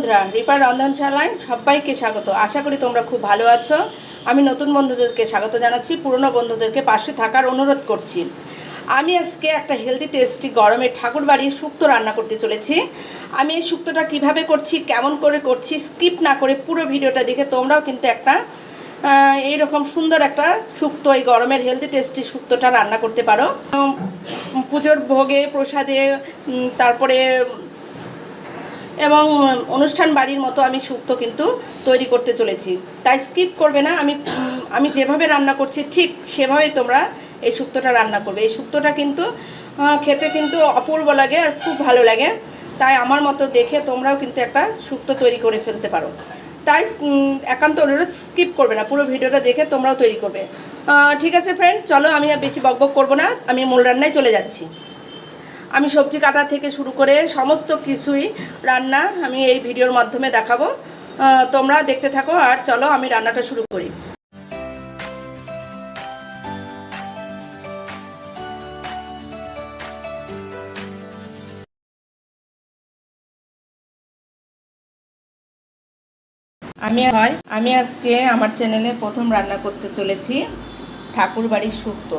বন্ধুরা, রিপার রন্ধনশালায় সবাইকে স্বাগত। আশা করি তোমরা খুব ভালো আছো। আমি নতুন বন্ধুদেরকে স্বাগত জানাচ্ছি, পুরনো বন্ধুদেরকে পাশে থাকার অনুরোধ করছি। আমি আজকে একটা হেলদি টেস্টি গরমের ঠাকুর বাড়ির শুক্তো রান্না করতে চলেছি। আমি এই শুক্তোটা কীভাবে করছি, কেমন করে করছি স্কিপ না করে পুরো ভিডিওটা দেখে তোমরাও কিন্তু একটা এইরকম সুন্দর একটা শুক্তো এই গরমের হেলদি টেস্টি শুক্তোটা রান্না করতে পারো। পুজোর ভোগে, প্রসাদে তারপরে এবং অনুষ্ঠান বাড়ির মতো আমি শুক্তো কিন্তু তৈরি করতে চলেছি। তাই স্কিপ করবে না, আমি আমি যেভাবে রান্না করছি ঠিক সেভাবেই তোমরা এই শুক্তোটা রান্না করবে। এই শুক্তোটা কিন্তু খেতে কিন্তু অপূর্ব লাগে আর খুব ভালো লাগে। তাই আমার মতো দেখে তোমরাও কিন্তু একটা শুক্তো তৈরি করে ফেলতে পারো। তাই একান্ত অনুরোধ স্কিপ করবে না, পুরো ভিডিওটা দেখে তোমরাও তৈরি করবে। ঠিক আছে ফ্রেন্ড চলো আমি আর বেশি বকবক করব না, আমি মূল রান্নায় চলে যাচ্ছি। আমি সবজি কাটা থেকে শুরু করে সমস্ত কিছুই রান্না আমি এই ভিডিওর মাধ্যমে দেখাবো। তোমরা দেখতে থাকো আর চলো আমি রান্নাটা শুরু করি। আমি হয় আমি আজকে আমার চ্যানেলে প্রথম রান্না করতে চলেছি ঠাকুর বাড়ির শুক্তো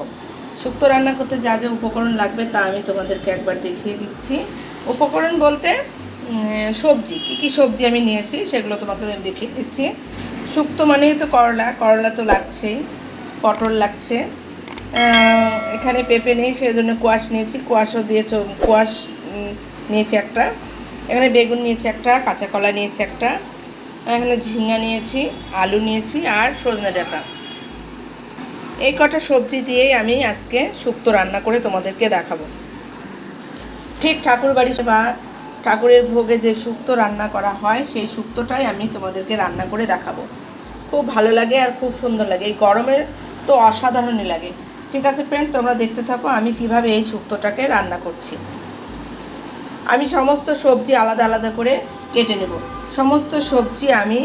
শুক্তো রান্না করতে যা যা উপকরণ লাগবে তা আমি তোমাদেরকে একবার দেখিয়ে দিচ্ছি। উপকরণ বলতে সবজি, কী কী সবজি আমি নিয়েছি সেগুলো তোমাকে আমি দেখিয়ে দিচ্ছি। শুক্তো মানেই তো করলা করলা তো লাগছেই, পটল লাগছে। এখানে পেঁপে নেই সেই জন্য কোয়াশ নিয়েছি, কোয়াশও দিয়ে কোয়াশ নিয়েছি একটা। এখানে বেগুন নিয়েছি একটা, কাঁচা কলা নিয়েছি একটা। এখানে ঝিঙ্গা নিয়েছি, আলু নিয়েছি আর সজনে ডাঁটা। এই কটা সবজি দিয়েই আমি আজকে শুক্তো রান্না করে তোমাদেরকে দেখাবো। ঠিক ঠাকুর বাড়ি বা ঠাকুরের ভোগে যে শুক্তো রান্না করা হয় সেই শুক্তোটাই আমি তোমাদেরকে রান্না করে দেখাবো। খুব ভালো লাগে আর খুব সুন্দর লাগে। এই গরমের তো অসাধারণই লাগে। ঠিক আছে ফ্রেন্ড তোমরা দেখতে থাকো আমি কীভাবে এই শুক্তোটাকে রান্না করছি। আমি সমস্ত সবজি আলাদা আলাদা করে কেটে নেব। সমস্ত সবজি আমি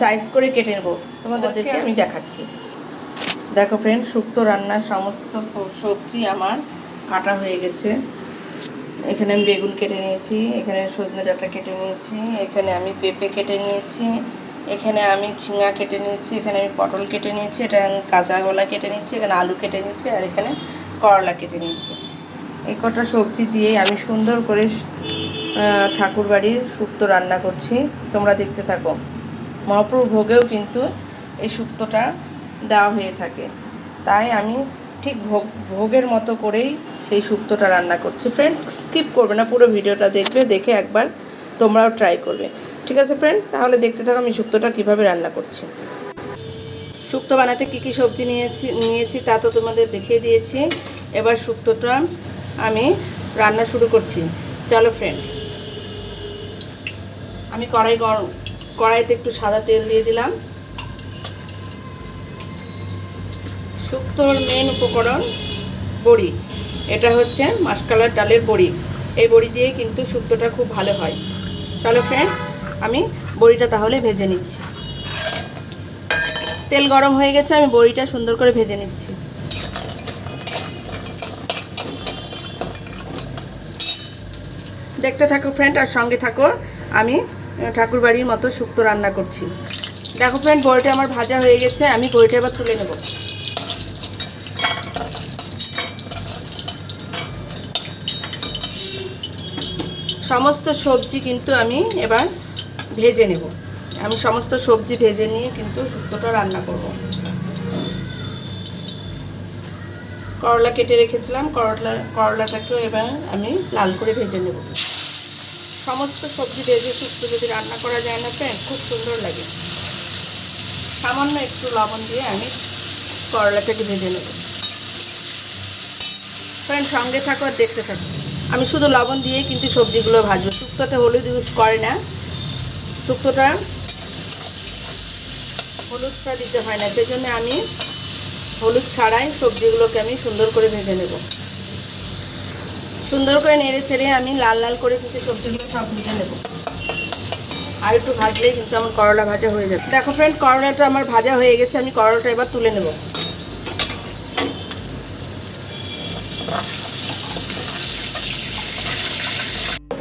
সাইজ করে কেটে নেব। তোমাদেরকে আমি দেখাচ্ছি। দেখো ফ্রেন্ড শুক্তো রান্নার সমস্ত সবজি আমার কাটা হয়ে গেছে। এখানে আমি বেগুন কেটে নিয়েছি, এখানে সজনে ডাঁটা কেটে নিয়েছি, এখানে আমি পেঁপে কেটে নিয়েছি, এখানে আমি ঝিঙা কেটে নিয়েছি, এখানে আমি পটল কেটে নিয়েছি এটা কাঁচা গলা কেটে নিয়েছি, এখানে আলু কেটে নিয়েছি, আর এখানে করলা কেটে নিয়েছি। এই কটা সবজি দিয়ে আমি সুন্দর করে ঠাকুর বাড়ির শুক্তো রান্না করছি। তোমরা দেখতে থাকো। মহাপ্রভু ভোগেও কিন্তু এই শুক্তোটা দেওয়া হয়ে থাকে। তাই আমি ঠিক ভোগ, ভোগের মতো করেই সেই শুক্তোটা রান্না করছি। ফ্রেন্ড স্কিপ করবে না, পুরো ভিডিওটা দেখবে দেখে একবার তোমরাও ট্রাই করবে। ঠিক আছে ফ্রেন্ড তাহলে দেখতে থাকো আমি শুক্তোটা কীভাবে রান্না করছি। শুক্তো বানাতে কী কী সবজি নিয়েছি নিয়েছি তা তো তোমাদের দেখিয়ে দিয়েছি। এবার শুক্তোটা আমি রান্না শুরু করছি। চলো ফ্রেন্ড আমি কড়াই গরম, কড়াইতে একটু সাদা তেল দিয়ে দিলাম। শুক্তোর মেন উপকরণ বড়ি। এটা হচ্ছে মাসকালার ডালের বড়ি। এই বড়ি দিয়ে কিন্তু শুক্তোটা খুব ভালো হয়। চলো ফ্রেন্ড আমি বড়িটা তাহলে ভেজে নিচ্ছি। তেল গরম হয়ে গেছে, আমি বড়িটা সুন্দর করে ভেজে নিচ্ছি। দেখতে থাকো ফ্রেন্ড আর সঙ্গে থাকো, আমি ঠাকুর বাড়ির মতো শুক্তো রান্না করছি। দেখো ফ্রেন্ড বড়িটা আমার ভাজা হয়ে গেছে, আমি বড়িটা এবার তুলে নেব। সমস্ত সবজি কিন্তু আমি এবার ভেজে নেব। আমি সমস্ত সবজি ভেজে নিয়ে কিন্তু শুক্তোটা রান্না করব। করলা কেটে রেখেছিলাম, করলা, করলাটাকেও এবার আমি লাল করে ভেজে নেব। সমস্ত সবজি ভেজে শুক্তো যদি রান্না করা যায় না ফ্রেন্ড খুব সুন্দর লাগে। সামান্য একটু লবণ দিয়ে আমি করলাটাকে ভেজে নেব। ফ্রেন্ড সঙ্গে থাকো আর দেখতে থাকো। আমি শুধু লবণ দিয়ে কিন্তু সবজিগুলো ভাজবো। শুক্তোতে হলুদ ইউজ করে না। শুক্তোটা হলুদটা দিতে হয় না সেই জন্য আমি হলুদ ছাড়াই সবজিগুলোকে আমি সুন্দর করে ভেজে নেব। সুন্দর করে নেড়ে ছেড়ে আমি লাল লাল করে কিন্তু সবজিগুলো সব ভেজে নেব। আর একটু ভাজলেই কিন্তু আমার করলা ভাজা হয়ে যাবে। দেখো ফ্রেন্ড করলাটা আমার ভাজা হয়ে গেছে, আমি করলাটা এবার তুলে নেব।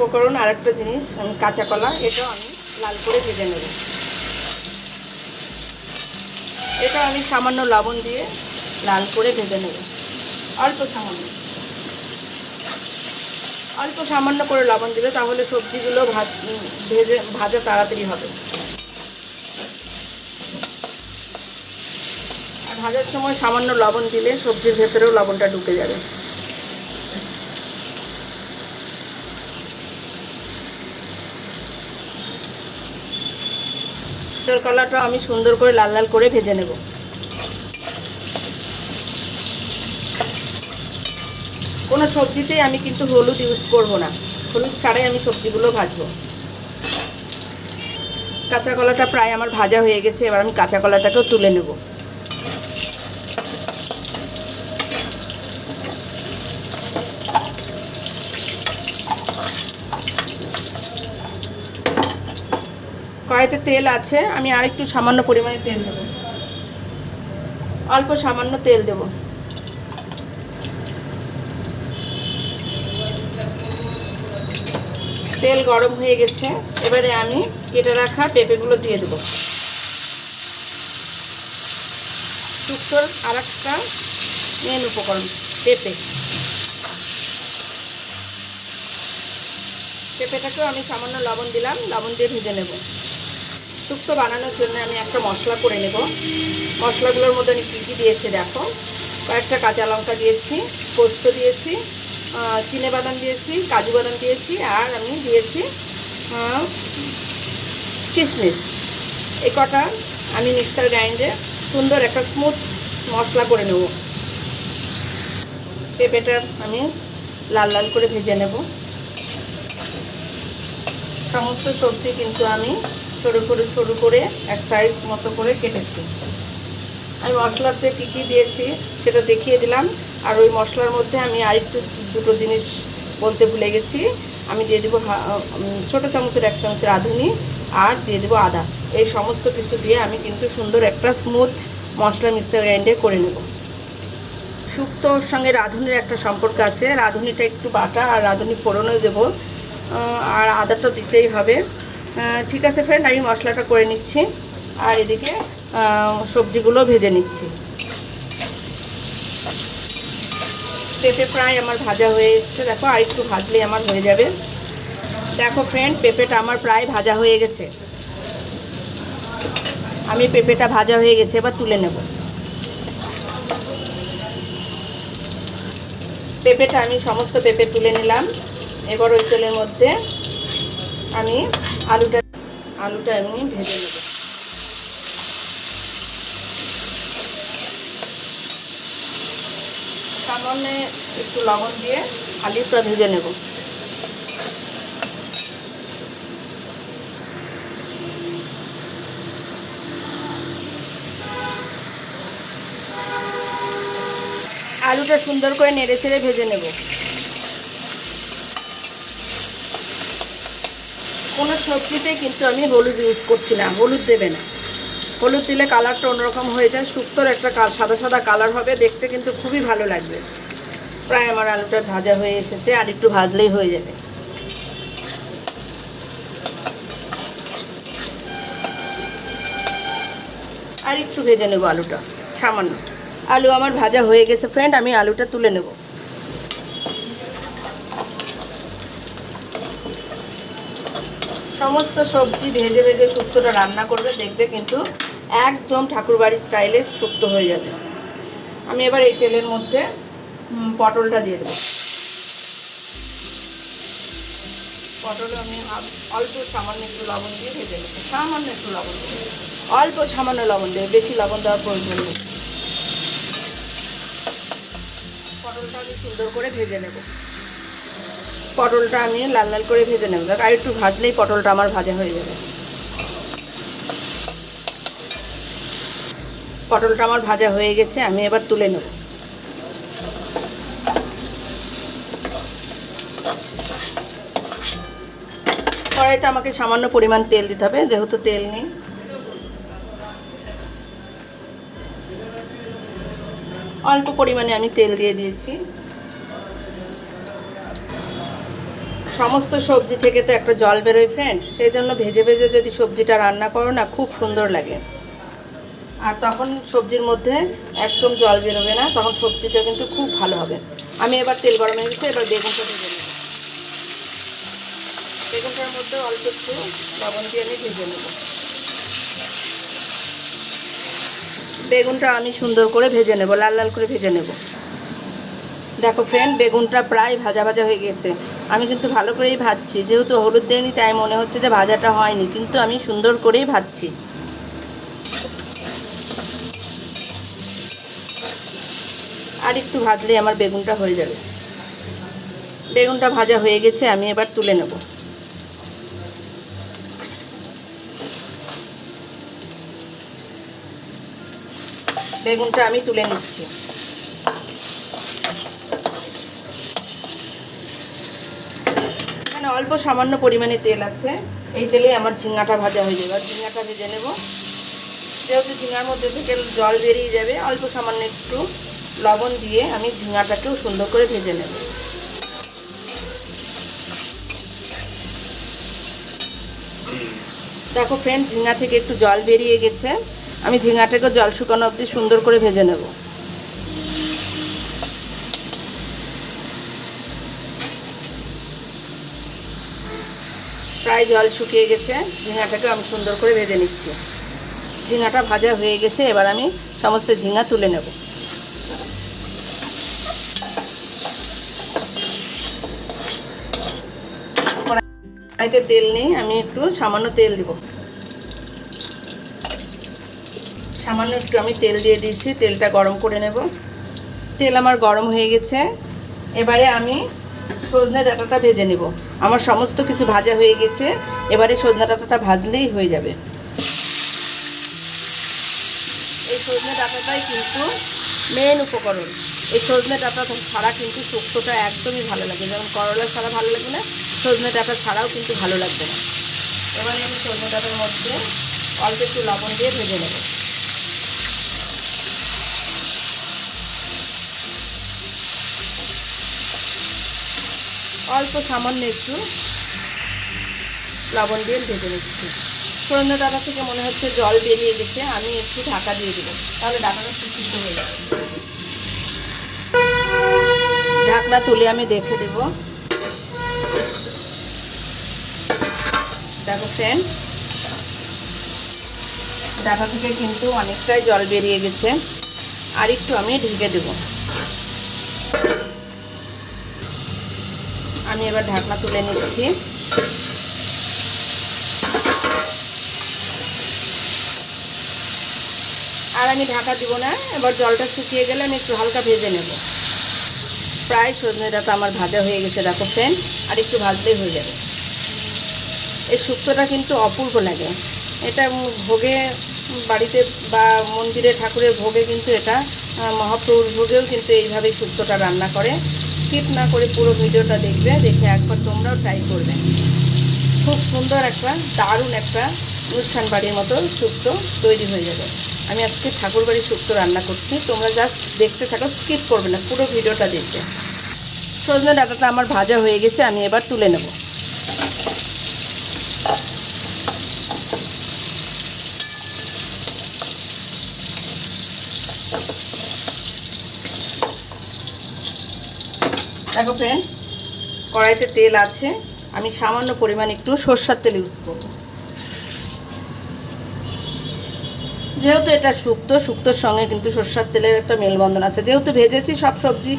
উপকরণ আর একটা জিনিস, আমি কাঁচা কলা, এটাও আমি লাল করে ভেজে নেব। এটা আমি সামান্য লবণ দিয়ে লাল করে ভেজে নেব। অল্প সামান্য। অল্প সামান্য করে লবণ দিবে তাহলে সবজিগুলো ভাজ ভেজে, ভাজা তাড়াতাড়ি হবে। আর ভাজার সময় সামান্য লবণ দিলে সবজির ভেতরেও লবণটা ঢুকে যাবে। মটর কলাটা আমি সুন্দর করে লাল লাল করে ভেজে নেব। কোনো সবজিতেই আমি কিন্তু হলুদ ইউজ করব না। হলুদ ছাড়াই আমি সবজিগুলো ভাজবো। কাঁচা কলাটা প্রায় আমার ভাজা হয়ে গেছে, এবার আমি কাঁচা কলাটাকেও তুলে নেব। কড়াইতে তেল আছে, আমি আরেকটু সামান্য পরিমাণে তেল দেবো। অল্প সামান্য তেল দেবো। তেল গরম হয়ে গেছে, এবারে আমি কেটে রাখা পেঁপেগুলো দিয়ে দেবো। শুক্তোর আর একটা মেন উপকরণ, পেঁপে। পেঁপেটাকেও আমি সামান্য লবণ দিলাম, লবণ দিয়ে ভেজে নেব। শুক্তো বানানোর জন্য আমি একটা মশলা করে নেব। মশলাগুলোর মধ্যে আমি কী কী দিয়েছি দেখো। কয়েকটা কাঁচা লঙ্কা দিয়েছি, পোস্ত দিয়েছি চিনে বাদাম দিয়েছি, কাজু বাদাম দিয়েছি, আর আমি দিয়েছি কিশমিশ। এই কটা আমি মিক্সার গ্রাইন্ডে সুন্দর একটা স্মুথ মশলা করে নেব। পেঁপেটা আমি লাল লাল করে ভেজে নেব। সমস্ত সবজি কিন্তু আমি সরু করে সরু করে এক সাইজ মতো করে কেটেছি। আমি মশলাতে কী কী দিয়েছি সেটা দেখিয়ে দিলাম। আর ওই মশলার মধ্যে আমি আরেকটু দুটো জিনিস বলতে ভুলে গেছি। আমি দিয়ে দেবো ছোটো চামচের এক চামচের রাঁধুনি আর দিয়ে দেবো আদা। এই সমস্ত কিছু দিয়ে আমি কিন্তু সুন্দর একটা স্মুথ মশলা মিক্সার গ্রাইন্ডে করে নেব। শুক্তোর সঙ্গে রাঁধুনির একটা সম্পর্ক আছে। রাঁধুনিটা একটু বাটা আর রাঁধুনি ফোড়নও দেবো। আর আদাটা দিতেই হবে। ঠিক আছে ফ্রেন্ড আমি মশলাটা করে নিচ্ছি। আর এদিকে সবজিগুলো ভেজে নিচ্ছি। পেঁপে প্রায় আমার ভাজা হয়ে এসছে। দেখো, আর একটু ভাজলেই আমার হয়ে যাবে। দেখো ফ্রেন্ড পেঁপেটা আমার প্রায় ভাজা হয়ে গেছে। আমি পেঁপেটা ভাজা হয়ে গেছে, এবার তুলে নেব। পেঁপেটা আমি সমস্ত পেঁপে তুলে নিলাম। এবার ওই তেলের মধ্যে আমি আলুটা আলুটা আমি ভেজে নেব। সামান্য একটু লবণ দিয়ে আলুটা ভেজে নেব। আলুটা সুন্দর করে নেড়ে ছেড়ে ভেজে নেব। কোনো সবজিতে কিন্তু আমি হলুদ ইউজ করছি না, হলুদ দেবে না। হলুদ দিলে কালারটা অন্যরকম হয়ে যায়, শুক্তোর একটা সাদা সাদা কালার হবে, দেখতে কিন্তু খুবই ভালো লাগবে। প্রায় আমার আলুটা ভাজা হয়ে এসেছে, আর একটু ভাজলেই হয়ে যাবে। আর একটু ভেজে নেব আলুটা, সামান্য। আলু আমার ভাজা হয়ে গেছে ফ্রেন্ড আমি আলুটা তুলে নেব। সমস্ত সবজি ভেজে ভেজে শুক্তটা রান্না করবে, দেখবে কিন্তু একদম ঠাকুরবাড়ির স্টাইলে শুক্তো হয়ে যাবে। আমি এবার এই তেলের মধ্যে পটলটা দিয়ে দেবো। পটল আমি অল্প সামান্য একটু লবণ দিয়ে ভেজে নেব। সামান্য একটু লবণ অল্প সামান্য লবণ দেবে বেশি লবণ দেওয়ার প্রয়োজন নেই। পটলটা আমি সুন্দর করে ভেজে নেব। পটলটা আমি লাল লাল করে ভেজে নেব। আর একটু ভাজলেই পটলটা আমার ভাজা হয়ে যাবে। পটলটা আমার ভাজা হয়ে গেছে, আমি এবার তুলে নেব। কড়াইতে আমাকে সামান্য পরিমাণ তেল দিতে হবে, যেহেতু তেল নেই। অল্প পরিমাণে আমি তেল দিয়ে দিয়েছি। সমস্ত সবজি থেকে তো একটা জল বেরোয় ফ্রেন্ড সেই জন্য ভেজে ভেজে যদি সবজিটা রান্না করো না, খুব সুন্দর লাগে। আর তখন সবজির মধ্যে একদম জল বেরোবে না, তখন সবজিটা কিন্তু খুব ভালো হবে। আমি এবার তেল গরম হয়ে গেছে, এবার বেগুনটা ভেজে নেব। বেগুনটার মধ্যে অল্প একটু লবণ দিয়ে আমি ভেজে নেব। বেগুনটা আমি সুন্দর করে ভেজে নেব, লাল লাল করে ভেজে নেব। দেখো ফ্রেন্ড বেগুনটা প্রায় ভাজা ভাজা হয়ে গেছে। আমি কিন্তু ভালো করেই ভাজছি। যেহেতু হলুদ দেয়নি, তাই মনে হচ্ছে যে ভাজাটা হয়নি, কিন্তু আমি সুন্দর করেই ভাজছি। আর একটু ভাজলে আমার বেগুনটা হয়ে যাবে। বেগুনটা ভাজা হয়ে গেছে, আমি এবার তুলে নেব। বেগুনটা আমি তুলে নিচ্ছি। অল্প সামান্য পরিমাণে তেল আছে। এই তেলে আমার ঝিঙ্গাটা ভাজা হয়ে যাবে। আর ঝিঙ্গাটা ভেজে নেব। যেহেতু ঝিঙ্গার মধ্যে থেকে জল বেরিয়ে যাবে, অল্প সামান্য একটু লবণ দিয়ে আমি ঝিঙ্গাটাকেও সুন্দর করে ভেজে নেব। দেখো ফ্রেন্ড ঝিঙ্গা থেকে একটু জল বেরিয়ে গেছে। আমি ঝিঙ্গাটাকে জল শুকানো অবধি সুন্দর করে ভেজে নেব। প্রায় জল শুকিয়ে গেছে। ঝিঙ্গাটাকে আমি সুন্দর করে ভেজে নিচ্ছি। ঝিঙ্গাটা ভাজা হয়ে গেছে, এবার আমি সমস্ত ঝিঙ্গা তুলে নেব। কড়াইতে তেল নেই, আমি একটু সামান্য তেল দিব। সামান্য একটু আমি তেল দিয়ে দিয়েছি, তেলটা গরম করে নেব। তেল আমার গরম হয়ে গেছে। এবারে আমি সজনে ডাঁটাটা ভেজে নেব। আমার সমস্ত কিছু ভাজা হয়ে গেছে। এবারে সজনে ডাঁটাটা ভাজলেই হয়ে যাবে। এই সজনে ডাঁটাটাই কিন্তু মেন উপকরণ। এই সজনে ডাঁটা ছাড়া কিন্তু শুক্তোটা একদমই ভালো লাগে। যেমন করলা ছাড়া ভালো লাগবে না, সজনে ডাঁটা ছাড়াও কিন্তু ভালো লাগবে না। এবারে আমি সজনে ডাঁটার মধ্যে অল্প একটু লবণ দিয়ে ভেজে নেব। অল্প সামান্য একটু লবণ দিয়ে ভেজে নিচ্ছি। সজনে ডাঁটা থেকে মনে হচ্ছে জল বেরিয়ে গেছে, আমি একটু ঢাকা দিয়ে দেবো। তাহলে ডাঁটাটা সুসিদ্ধ হয়ে যাবে। ঢাকনা তুলে আমি দেখে দেব। দেখো ফ্রেন্ড ডাটা থেকে কিন্তু অনেকটাই জল বেরিয়ে গেছে। আর একটু আমি ঢেকে দেব। আমি এবার ঢাকনা তুলে নিচ্ছি। আর আমি ঢাকা দিব না, এবার জলটা শুকিয়ে গেলে আমি একটু হালকা ভেজে নেব। প্রায় সজনে ডাটা আমার ভাজা হয়ে গেছে, দেখো ফ্রেন্ড আর একটু ভাজলেই হয়ে যাবে। এই শুক্তোটা কিন্তু অপূর্ব লাগে। এটা ভোগে বাড়িতে বা মন্দিরে ঠাকুরের ভোগে কিন্তু এটা মহাপ্রভুর ভোগেও কিন্তু এইভাবেই শুক্তোটা রান্না করে। স্কিপ না করে পুরো ভিডিওটা দেখবে, দেখে একবার তোমরাও ট্রাই করবে। খুব সুন্দর একটা, দারুণ একটা অনুষ্ঠান বাড়ির মতো শুক্তো তৈরি হয়ে যাবে। আমি আজকে ঠাকুর বাড়ির শুক্তো রান্না করছি, তোমরা জাস্ট দেখতে থাকো স্কিপ করবে না, পুরো ভিডিওটা দেখবে। সজনে ডাটাটা আমার ভাজা হয়ে গেছে, আমি এবার তুলে নেব। দেখো ফ্রেন্ড কড়াইতে তেল আছে। আমি সামান্য পরিমাণ একটু সর্ষার তেল ইউজ করব। যেহেতু এটা শুক্তো, শুক্তোর সঙ্গে কিন্তু সর্ষার তেলের একটা মেলবন্ধন আছে। যেহেতু ভেজেছি সব সবজি,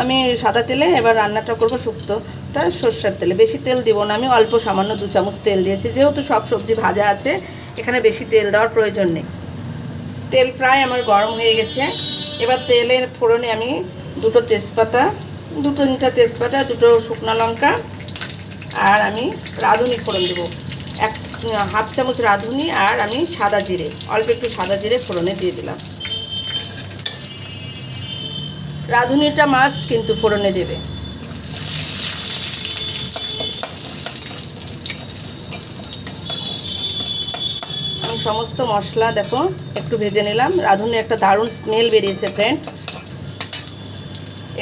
আমি সাদা তেলে এবার রান্নাটা করব শুক্তোটা সর্ষার তেলে। বেশি তেল দিব না। আমি অল্প সামান্য দু চামচ তেল দিয়েছি। যেহেতু সব সবজি ভাজা আছে, এখানে বেশি তেল দেওয়ার প্রয়োজন নেই। তেল প্রায় আমার গরম হয়ে গেছে। এবার তেলের ফোড়নে আমি দুটো তেজপাতা দুটো তিনটা তেজপাতা, দুটো শুকনো লঙ্কা আর আমি রাঁধুনি ফোড়ন দেবো। এক হাফ চামচ রাঁধুনি আর আমি সাদা জিরে, অল্প একটু সাদা জিরে ফোড়নে দিয়ে দিলাম। রাঁধুনিটা মাস্ট কিন্তু ফোড়নে দেবে। আমি সমস্ত মশলা দেখো, একটু ভেজে নিলাম। রাঁধুনি একটা দারুণ স্মেল বেরিয়েছে ফ্রেন্ড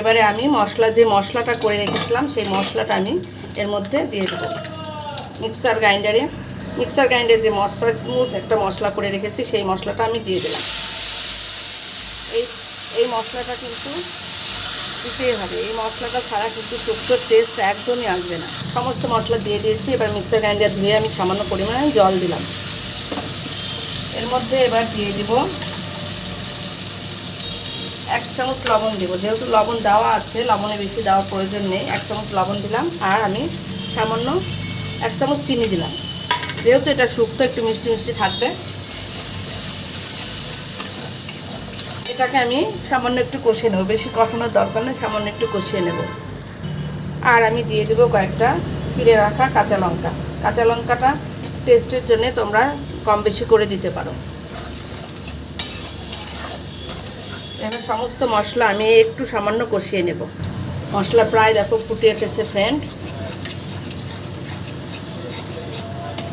এবারে আমি মশলা, যে মশলাটা করে রেখেছিলাম, সেই মশলাটা আমি এর মধ্যে দিয়ে দেবো। মিক্সার গ্রাইন্ডারে মিক্সার গ্রাইন্ডারে যে মশলা স্মুথ একটা মশলা করে রেখেছি, সেই মশলাটা আমি দিয়ে দিলাম। এই এই মশলাটা কিন্তু দিতেই হবে। এই মশলাটা ছাড়া কিন্তু শুক্তোর টেস্ট একদমই আসবে না। সমস্ত মশলা দিয়ে দিয়েছি, এবার মিক্সার গ্রাইন্ডার ধুয়ে আমি সামান্য পরিমাণে জল দিলাম। এর মধ্যে এবার দিয়ে দিব এক চামচ লবণ দেব। যেহেতু লবণ দেওয়া আছে, লবণে বেশি দেওয়ার প্রয়োজন নেই। এক চামচ লবণ দিলাম, আর আমি সামান্য এক চামচ চিনি দিলাম। যেহেতু এটা শুক্তো, একটু মিষ্টি মিষ্টি থাকবে। এটাকে আমি সামান্য একটু কষিয়ে নেব। বেশি কষানোর দরকার নেই, সামান্য একটু কষিয়ে নেব। আর আমি দিয়ে দেবো কয়েকটা চিড়ে রাখা কাঁচা লঙ্কা। কাঁচা লঙ্কাটা টেস্টের জন্যে তোমরা কম বেশি করে দিতে পারো। এবার সমস্ত মশলা আমি একটু সামান্য কষিয়ে নেব। মশলা প্রায় দেখো ফুটে উঠেছে ফ্রেন্ড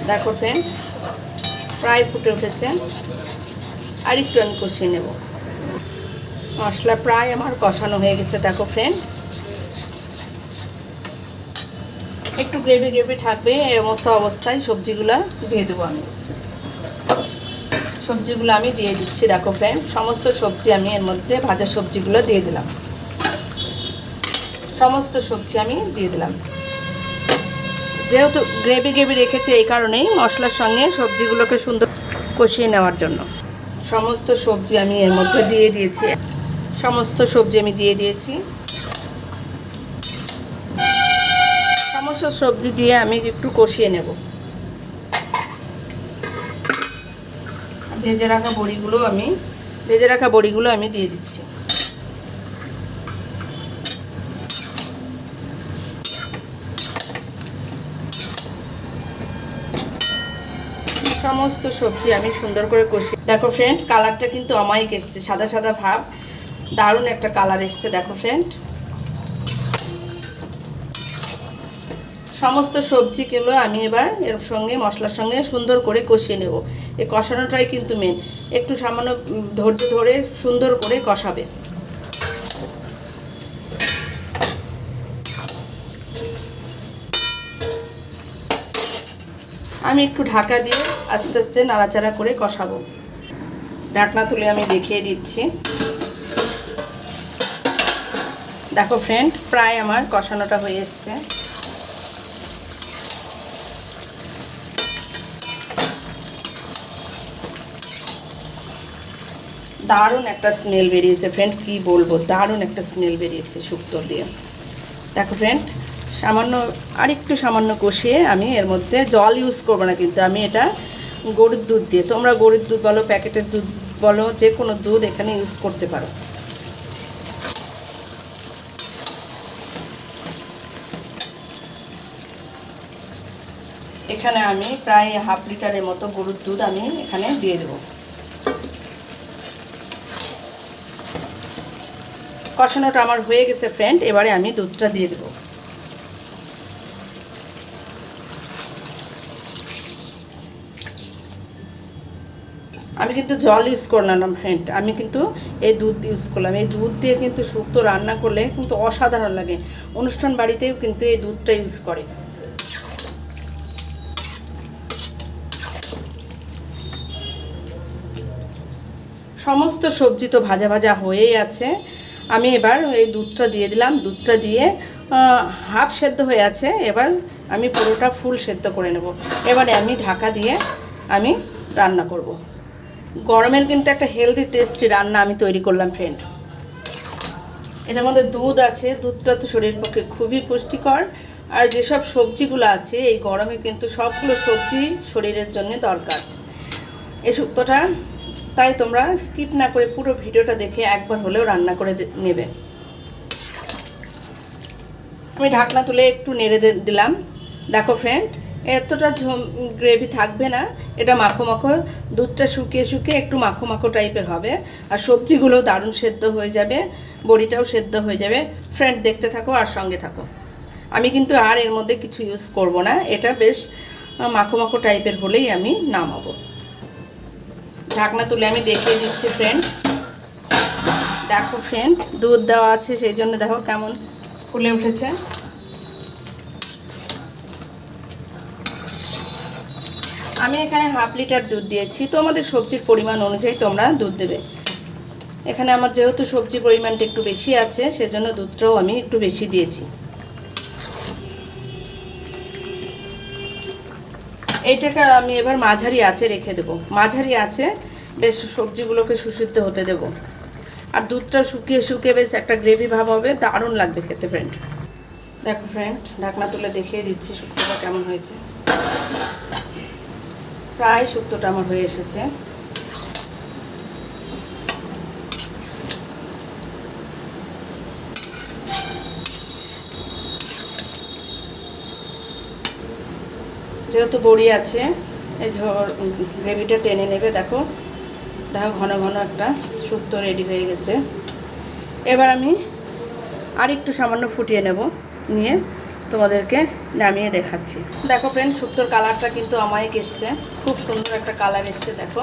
দেখো ফ্রেন্ড প্রায় ফুটে উঠেছে। আর একটু আমি কষিয়ে নেব। মশলা প্রায় আমার কষানো হয়ে গেছে, দেখো ফ্রেন্ড একটু গ্রেভি গ্রেভি থাকবে এই মতো অবস্থায় সবজিগুলো দিয়ে দেবো আমি। সবজিগুলো আমি দিয়ে দিচ্ছি, দেখো ফ্রেন্ড সমস্ত সবজি আমি এর মধ্যে ভাজা সবজিগুলো দিয়ে দিলাম। সমস্ত সবজি আমি দিয়ে দিলাম। যেহেতু গ্রেভি গ্রেভি রেখেছি এই কারণেই মশলার সঙ্গে সবজিগুলোকে সুন্দর কষিয়ে নেওয়ার জন্য। সমস্ত সবজি আমি এর মধ্যে দিয়ে দিয়েছি। সমস্ত সবজি আমি দিয়ে দিয়েছি। সমস্ত সবজি দিয়ে আমি একটু কষিয়ে নেব। ভেজে রাখা বড়িগুলো আমি, ভেজে রাখা বড়িগুলো আমি দিয়ে দিচ্ছি। সমস্ত সবজি আমি সুন্দর করে কষি দেখো ফ্রেন্ড কালারটা কিন্তু অমায়িক এসছে, সাদা সাদা ভাব। দারুণ একটা কালার এসছে, দেখো ফ্রেন্ড সমস্ত সবজিগুলো আমি এবার এর সঙ্গে, মশলার সঙ্গে সুন্দর করে কষিয়ে নেব। এই কষানোটাই কিন্তু মেন একটু সামান্য ধৈর্য ধরে সুন্দর করে কষাবে। আমি একটু ঢাকা দিয়ে আস্তে আস্তে নাড়াচাড়া করে কষাবো। ঢাকনা তুলে আমি দেখিয়ে দিচ্ছি। দেখো ফ্রেন্ড প্রায় আমার কষানোটা হয়ে এসছে। দারুণ একটা স্মেল বেরিয়েছে ফ্রেন্ড কি বলব? দারুণ একটা স্মেল বেরিয়েছে শুক্তোর দিয়ে। দেখো ফ্রেন্ড সামান্য, আরেকটু সামান্য কষিয়ে আমি এর মধ্যে জল ইউজ করব না কিন্তু আমি এটা গরুর দুধ দিয়ে। তোমরা গরুর দুধ বলো, প্যাকেটের দুধ বলো, যে কোনো দুধ এখানে ইউজ করতে পারো। এখানে আমি প্রায় হাফ লিটারের মতো গরুর দুধ আমি এখানে দিয়ে দেবো। কষানোটা আমার হয়ে গেছে ফ্রেন্ড এবারে আমি দুধটা দিয়ে দেবো। আমি কিন্তু জল ইউজ করলাম ফ্রেন্ড আমি কিন্তু এই দুধ ইউজ করলাম। এই দুধ দিয়ে কিন্তু শুক্তো রান্না করলে কিন্তু অসাধারণ লাগে। অনুষ্ঠান বাড়িতেও কিন্তু এই দুধটা ইউজ করে। সমস্ত সবজি তো ভাজা ভাজা হয়েই আছে। আমি এবার এই দুধটা দিয়ে দিলাম। দুধটা দিয়ে হাফ সেদ্ধ হয়ে আছে। এবার আমি পুরোটা ফুল সেদ্ধ করে নেব। এবারে আমি ঢাকা দিয়ে আমি রান্না করব। গরমের কিন্তু একটা হেলদি টেস্টি রান্না আমি তৈরি করলাম ফ্রেন্ড এটার মধ্যে দুধ আছে। দুধটা তো শরীরের পক্ষে খুবই পুষ্টিকর। আর যেসব সবজিগুলো আছে, এই গরমে কিন্তু সবগুলো সবজি শরীরের জন্য দরকার। এই শুক্তোটা তাই তোমরা স্কিপ না করে পুরো ভিডিওটা দেখে একবার হলেও রান্না করে নেবে। আমি ঢাকনা তুলে একটু নেড়ে দিলাম। দেখো ফ্রেন্ড এতটা গ্রেভি থাকবে না। এটা মাখো মাখো, দুধটা শুকিয়ে শুকিয়ে একটু মাখো মাখো টাইপের হবে। আর সবজিগুলো দারুণ সেদ্ধ হয়ে যাবে, বড়িটাও সেদ্ধ হয়ে যাবে। ফ্রেন্ড দেখতে থাকো আর সঙ্গে থাকো। আমি কিন্তু আর এর মধ্যে কিছু ইউজ করব না। এটা বেশ মাখো মাখো টাইপের হলেই আমি নামাবো। ঢাকনা তুলে আমি দেখিয়ে দিচ্ছি ফ্রেন্ড দেখো ফ্রেন্ড দুধ দেওয়া আছে, সেই জন্য দেখো কেমন ফুলে উঠেছে। আমি এখানে হাফ লিটার দুধ দিয়েছি। তো আমাদের সবজির পরিমাণ অনুযায়ী তোমরা দুধ দেবে। এখানে আমার যেহেতু সবজি পরিমাণটা একটু বেশি আছে, সেজন্য দুধটাও আমি একটু বেশি দিয়েছি। এইটাকে আমি এবার মাঝারি আছে রেখে দেবো। মাঝারি আছে বেশ সবজিগুলোকে সুসিদ্ধ হতে দেবো। আর দুধটা শুকিয়ে শুকিয়ে বেশ একটা গ্রেভি ভাব হবে, দারুণ লাগবে খেতে ফ্রেন্ড দেখো ফ্রেন্ড ঢাকনা তুলে দেখিয়ে দিচ্ছি শুক্তোটা কেমন হয়েছে। প্রায় শুক্তোটা আমার হয়ে এসেছে। যেহেতু বড়ি আছে, এই ঝোল গ্রেভিটা টেনে নেবে, দেখো। দেখো ঘন ঘন একটা শুক্তো রেডি হয়ে গেছে। এবার আমি আর একটু সামান্য ফুটিয়ে নেব, নিয়ে তোমাদেরকে নামিয়ে দেখাচ্ছি। দেখো ফ্রেন্ড শুক্তোর কালারটা কিন্তু আমায়ক এসছে। খুব সুন্দর একটা কালার এসছে, দেখো।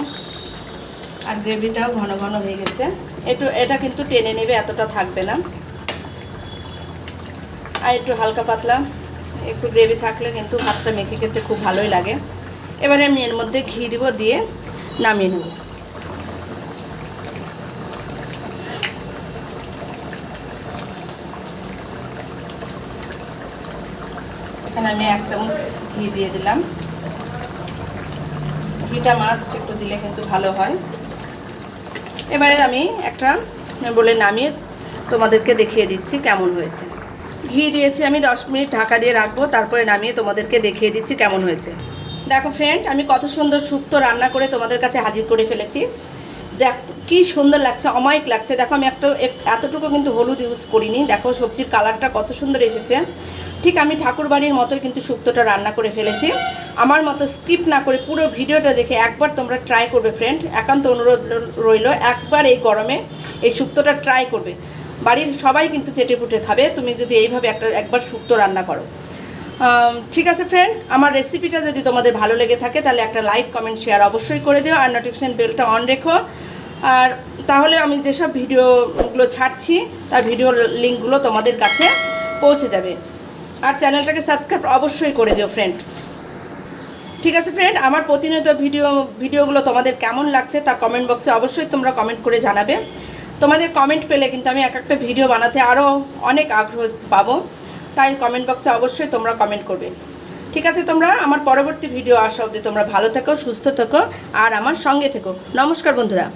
আর গ্রেভিটাও ঘন ঘন হয়ে গেছে। একটু, এটা কিন্তু টেনে নেবে, এতটা থাকবে না। আর একটু হালকা পাতলা। একটু গ্রেভি থাকলে কিন্তু ভাতটা মেখে খেতে খুব ভালোই লাগে। এবারে আমি এর মধ্যে ঘি দিব দিয়ে নামিয়ে নেব। এখানে আমি এক চামচ ঘি দিয়ে দিলাম। ঘিটা মাস্ট একটু দিলে কিন্তু ভালো হয়। এবারে আমি একটা বলে নামিয়ে তোমাদেরকে দেখিয়ে দিচ্ছি কেমন হয়েছে। ঘি দিয়েছি, আমি দশ মিনিট ঢাকা দিয়ে রাখব, তারপরে নামিয়ে তোমাদেরকে দেখিয়ে দিচ্ছি কেমন হয়েছে। দেখো ফ্রেন্ড আমি কত সুন্দর শুক্তো রান্না করে তোমাদের কাছে হাজির করে ফেলেছি। দেখ, কী সুন্দর লাগছে, অমায়িক লাগছে। দেখো, আমি একটা এতটুকু কিন্তু হলুদ ইউজ করিনি। দেখো, সবজির কালারটা কত সুন্দর এসেছে। ঠিক আমি ঠাকুর বাড়ির মতোই কিন্তু শুক্তোটা রান্না করে ফেলেছি। আমার মতো স্কিপ না করে পুরো ভিডিওটা দেখে একবার তোমরা ট্রাই করবে ফ্রেন্ড একান্ত অনুরোধ রইল, একবার এই গরমে এই শুক্তোটা ট্রাই করবে। বাড়ির সবাই কিন্তু চেটে পুটে খাবে। তুমি যদি এইভাবে একটা, একবার শুক্তো রান্না করো। ঠিক আছে ফ্রেন্ড আমার রেসিপিটা যদি তোমাদের ভালো লেগে থাকে, তাহলে একটা লাইক কমেন্ট শেয়ার অবশ্যই করে দিও আর নোটিফিকেশান বেলটা অন রেখো। আর তাহলে আমি যেসব ভিডিওগুলো ছাড়ছি, তার ভিডিও লিঙ্কগুলো তোমাদের কাছে পৌঁছে যাবে। আর চ্যানেলটাকে সাবস্ক্রাইব অবশ্যই করে দিও ফ্রেন্ড ঠিক আছে ফ্রেন্ড আমার প্রতিনিয়ত ভিডিও ভিডিওগুলো তোমাদের কেমন লাগছে তা কমেন্ট বক্সে অবশ্যই তোমরা কমেন্ট করে জানাবে। তোমাদের কমেন্ট পেলে কিন্তু আমি এক একটা ভিডিও বানাতে আরও অনেক আগ্রহ পাবো। তাই কমেন্ট বক্সে অবশ্যই তোমরা কমেন্ট করবে। ঠিক আছে তোমরা, আমার পরবর্তী ভিডিও আসা অবধি তোমরা ভালো থেকো, সুস্থ থেকো, আর আমার সঙ্গে থেকো। নমস্কার বন্ধুরা।